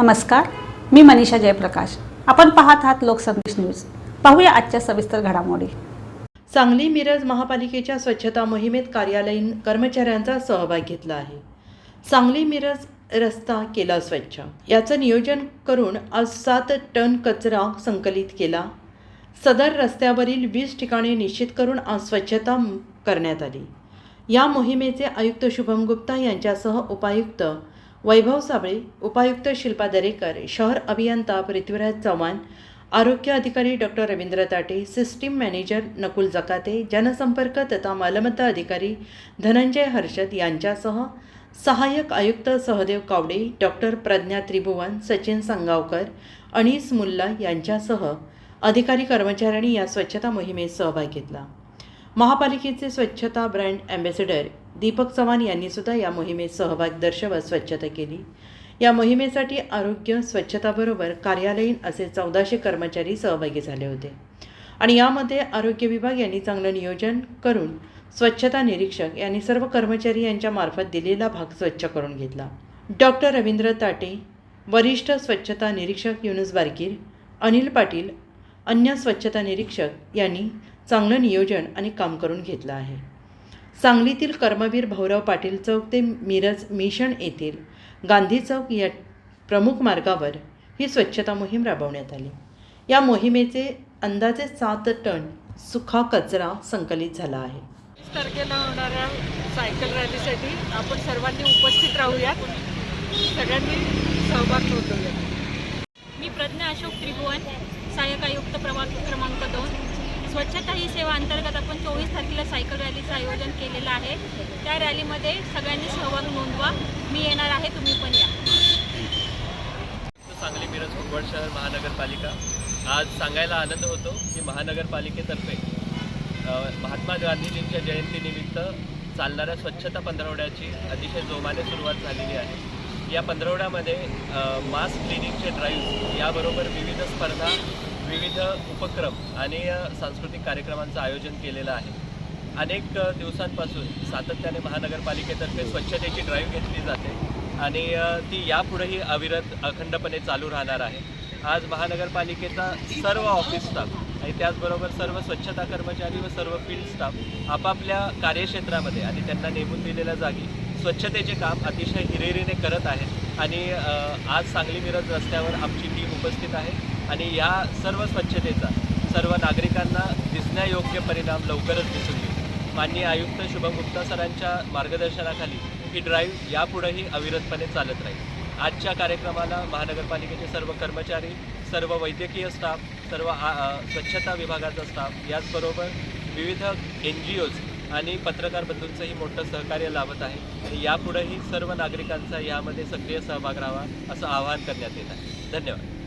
नमस्कार मी मनीषा जयप्रकाश. आपण पाहत आहात लोकसंदेश न्यूज. पाहूया आजच्या सविस्तर घडामोडी. सांगली मिरज महापालिकेच्या स्वच्छता मोहिमेत कार्यालयीन कर्मचाऱ्यांचा सहभाग घेतला आहे. सांगली मिरज रस्ता केला स्वच्छ. याचं नियोजन करून आज सात टन कचरा संकलित केला. सदर रस्त्यावरील वीस ठिकाणे निश्चित करून आज स्वच्छता करण्यात आली. या मोहिमेचे आयुक्त शुभम गुप्ता यांच्यासह उपायुक्त वैभव साबळे उपायुक्त शिल्पा दरेकर शहर अभियंता पृथ्वीराज चव्हाण आरोग्य अधिकारी डॉक्टर रवींद्र ताटे सिस्टीम मॅनेजर नकुल जकाते जनसंपर्क तथा मालमत्ता अधिकारी धनंजय हर्षद यांच्यासह सहाय्यक आयुक्त सहदेव कावडे डॉक्टर प्रज्ञा त्रिभुवन सचिन संगावकर अनिस मुल्ला यांच्यासह अधिकारी कर्मचाऱ्यांनी या स्वच्छता मोहिमेत सहभाग घेतला. महापालिकेचे स्वच्छता ब्रँड ॲम्बेसेडर दीपक चव्हाण यांनी सुद्धा या मोहिमेत सहभाग दर्शवत स्वच्छता केली. या मोहिमेसाठी आरोग्य स्वच्छताबरोबर कार्यालयीन असे चौदाशे कर्मचारी सहभागी झाले होते. आणि यामध्ये आरोग्य विभाग यांनी चांगलं नियोजन करून स्वच्छता निरीक्षक यांनी सर्व कर्मचारी यांच्या मार्फत दिलेला भाग स्वच्छ करून घेतला. डॉक्टर रवींद्र ताटे वरिष्ठ स्वच्छता निरीक्षक युनुस बारकीर अनिल पाटील अन्य स्वच्छता निरीक्षक यांनी चांगलं नियोजन आणि काम करून घेतलं आहे. सांगलीतील कर्मवीर भाऊराव पाटील चौक ते मिरज मिशन येथील गांधी चौक या प्रमुख मार्गावर ही स्वच्छता मोहीम राबवण्यात आली. या मोहिमेचे अंदाजे सात टन सुखा कचरा संकलित झाला आहे. तारखेला होणाऱ्या सायकल रॅलीसाठी आपण सर्वांनी उपस्थित राहूयात. सगळ्यांनी सहभाग नोंदवूया मी प्रज्ञा अशोक त्रिभुवन सहाय्यक आयुक्त प्रभाग क्रमांक दोन. स्वच्छता ही सेवा अंतर्गत आपण चोवीस तारखेला सायकल रॅलीचं आयोजन केलेलं आहे. त्या रॅलीमध्ये सगळ्यांनी सहभाग नोंदवा. मी येणार आहे तुम्ही पण या. सांगली मिरज कुंभवड शहर महानगरपालिका. आज सांगायला आनंद होतो की महानगरपालिकेतर्फे महात्मा गांधीजींच्या जयंतीनिमित्त चालणाऱ्या स्वच्छता पंधरवड्याची अतिशय जोमाने सुरुवात झालेली आहे. या पंधरवड्यामध्ये मास क्लिनिकचे ड्राईव्ह याबरोबर विविध स्पर्धा विविध उपक्रम आणि सांस्कृतिक कार्यक्रमांचं आयोजन केलेलं आहे. अनेक दिवसांपासून सातत्याने महानगरपालिकेतर्फे स्वच्छतेची ड्राईव्ह घेतली जाते आणि ती यापुढेही अविरत अखंडपणे चालू राहणार आहे. आज महानगरपालिकेचा सर्व ऑफिस स्टाफ आणि त्याचबरोबर सर्व स्वच्छता कर्मचारी व सर्व फील्ड स्टाफ आपापल्या कार्यक्षेत्रामध्ये आणि त्यांना नेमून दिलेल्या जागी स्वच्छतेचे काम अतिशय हिरेरीने करत आहेत. आणि आज सांगली मिरज रस्त्यावर आमची टीम उपस्थित आहे. आणि या सर्व स्वच्छतेचा सर्व नागरिकांना दिसण्यायोग्य परिणाम लवकरच दिसून येईल. माननीय आयुक्त शुभम गुप्ता सरांच्या मार्गदर्शनाखाली ही ड्राईव्ह यापुढेही अविरतपणे चालत राहील. आजच्या कार्यक्रमाला महानगरपालिकेचे सर्व कर्मचारी सर्व वैद्यकीय स्टाफ सर्व स्वच्छता विभागाचा स्टाफ याचबरोबर विविध एन जी ओज आणि पत्रकार बंधूंचंही मोठं सहकार्य लाभत आहे. आणि यापुढेही सर्व नागरिकांचा यामध्ये सक्रिय सहभाग राहावा असं आवाहन करण्यात येत आहे. धन्यवाद.